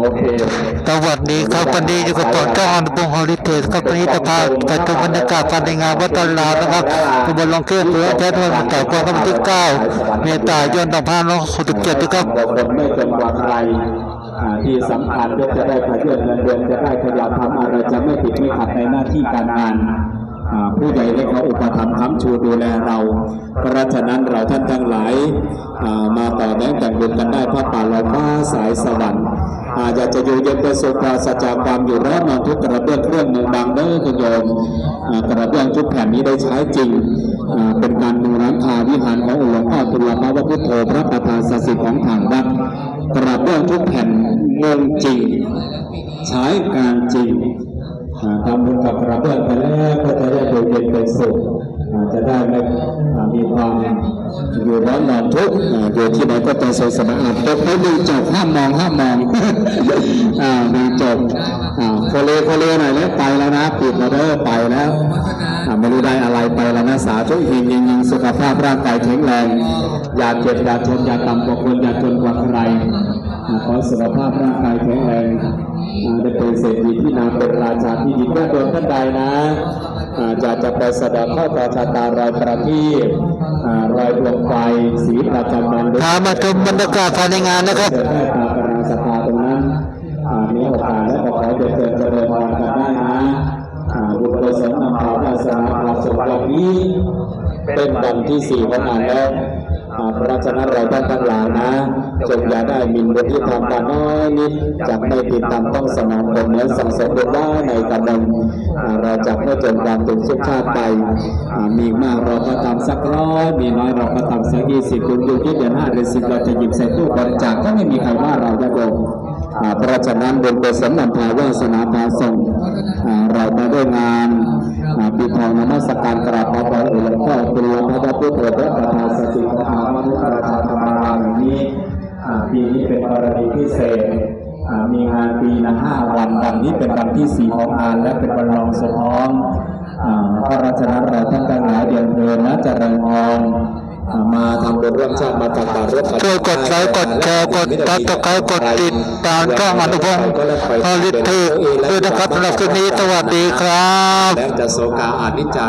โอเคสวัสดีครับวันนี้อยู่กับผมเจ้าอนุพงศ์ฮอลิเทสครับวันนี้จะพาไปชมบรรยากาศภายในงานวัดตอนลาวนะครับขบวนลองเครื่องเพื่อแท้ทวันแต่ความวันที่9เมษายน2567นะครับบุคคลไม่จนกว่าใครอ่าที่สำคัญก็จะได้ขยื่นเงินเดือนจะได้ขยันทำอะไรจะไม่ติดไม่ขัดในหน้าที่การงานอ่าผู้ใหญ่ได้เขาอุปถัมภ์ค้ำชูดูแลเรา เพราะฉะนั้นเราท่านทั้งหลายอ่ามาต่อแดงแต่งบุญกันได้พระป่าลอยฟ้า สายสวรรค์อาจจะอยู่เย็นเป็นสุขปราศจากความอยู่ร้อนนอนทุกกระเบื้องเครื่องมืองบางเด้อคุณโยมกระเบื้องทุกแผ่นนี้ได้ใช้จริง เป็นการมูรังคาวิหารขององค์หลวงพ่อตุลมาวพุทโธพระประธานศักดิ์สิทธิ์ของทางวัดกระเบื้องทุกแผ่นงงจริง ใช้การจริง อยู่ร้อนนอนทุกข์อ่าอยู่ที่ไหนก็จะสวยสะอาดตกไปดูจบห้ามมองห้ามมองอ่าดูจบอ่าโคเลโคเลหน่อยแล้วไปแล้วนะปิดแล้วเด้อไปแล้วอ่าไม่รู้ได้อะไรไปแล้วนะสาธุหิงยิงยิงสุขภาพร่างกายแข็งแรง อย่าเจ็บอย่าจนอย่าต่ำกว่าคนอย่าจนกว่าใครขอสุขภาพร่างกายแข็งแรงได้เป็นเศรษฐีที่นาเป็นราชาที่ดินแค่ดวท่านใดนะ อ่าอยากจะไปสะเดอกข้อต่อชะตารอยประทีปอ่ารอยดวงไฟสีประจำวันพามาชมบรรยากาศภายในงานนะครับเกิดได้ตาปราศรัทธาตรงนั้นอ่ามีโอกาสและก็ขอให้เจริญเจริญพรกันได้นะอ่าบุญกุศลนำพาวาสนาความสุขแบบนี้เป็นวันที่สี่ของงานแล้วอ่าเพราะฉะนั้นเราท่านทั้งหลายนะ บุญที่ทำกันน้อยนิดจะไม่ติดตามต้องสนองผลเหมือนสังสมบุญได้ในกำลังเราจะไม่จนความตุกสุขชาติไปมีมากเราก็ทำสักร้อยมีน้อยเราก็ทำสักยี่สิบคุณดูที่เดือนห้าเดือนสิบเราจะหยิบใส่ตู้บริจาคก็ไม่มีใครว่าเราจะโกงเพราะฉะนั้นบุญกุศลนำพาวาสนาพาส่งเรามาด้วยงานปีทองนมัสการกราบพระบรมหลวงพ่อคุณหลวงพ่อพระพุทธพระประธาน พิเศษอ่ามีงานปีละห้าวันวันนี้เป็นวันที่สี่ของงาน และเป็นวันรองสุดท้องอ่าเพราะราชนั้นเราท่านทั้งหลายเดียนเพลินนะเจริญพรอ่ามาทำบุญร่วมชาติมาตักบาตรร่วมช่วยกดไลค์กดแชร์กดติดตามกดติดตามช่องอนุพงศ์ฮอลิเทสด้วยนะครับสำหรับคืนนี้สวัสดีครับแล้วจะโสกาอานิจจา